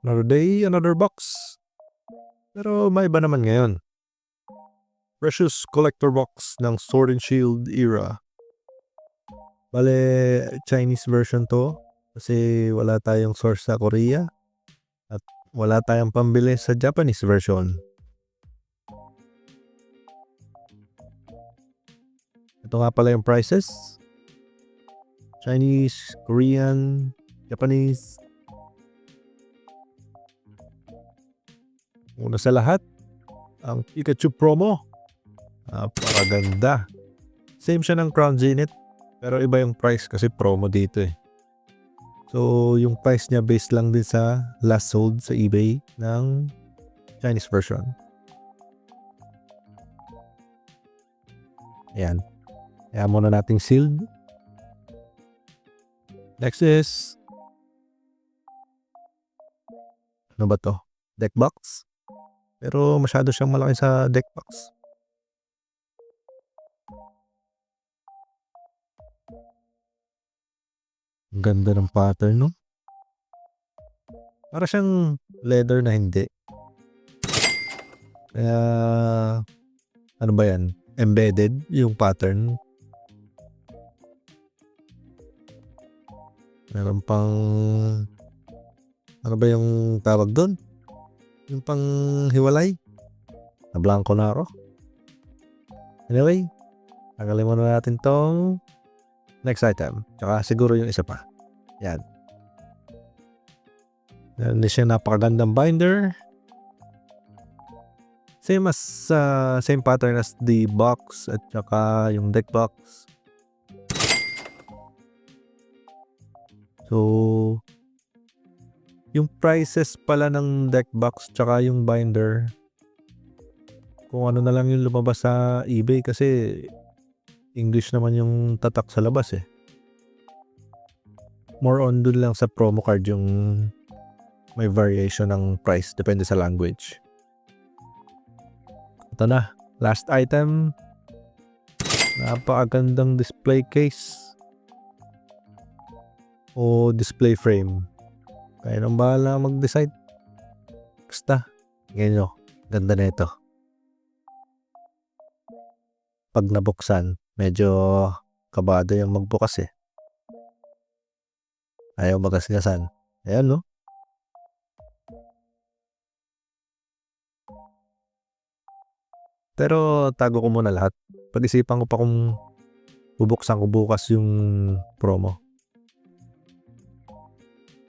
Another day, another box. Pero may iba naman ngayon. Precious Collector Box ng Sword and Shield era. Bale, Chinese version to. Kasi wala tayong source sa Korea. At wala tayong pambili sa Japanese version. Ito nga pala yung prices. Chinese, Korean, Japanese. Una sa lahat, ang Pikachu promo. Napakaganda. Same siya ng Crown Zenith, pero iba yung price kasi promo dito eh. So, yung price niya based lang din sa last sold sa eBay ng Chinese version. Ayan. Kaya muna nating sealed. Next is ano ba to? Deck box. Pero masyado siyang malaki sa deck box. Ang ganda ng pattern, no? Para siyang leather na hindi. Kaya, ano ba yan? Embedded yung pattern. Meron pang, ano ba yung tawag doon? Yung pang hiwalay. Nablangko na ako. Anyway, tanggalin muna natin tong next item. Tsaka siguro yung isa pa. Yan. Meron siya napakagandang binder. Same as uh, same pattern as the box at saka yung deck box. So, yung prices pala ng deck box tsaka yung binder kung ano na lang yung lumabas sa eBay kasi English naman yung tatak sa labas eh. More on dun lang sa promo card yung may variation ng price depende sa language. Ito na, last item. Napakagandang display case o display frame. Kaya nang bahala mag-decide. Basta, ngayon nyo, ganda na ito. Pag nabuksan, medyo kabado yung magbukas eh. Ayaw magasgasan. Ayan no. Pero tago ko muna lahat. Pag-isipan ko pa kung bubuksan ko bukas yung promo.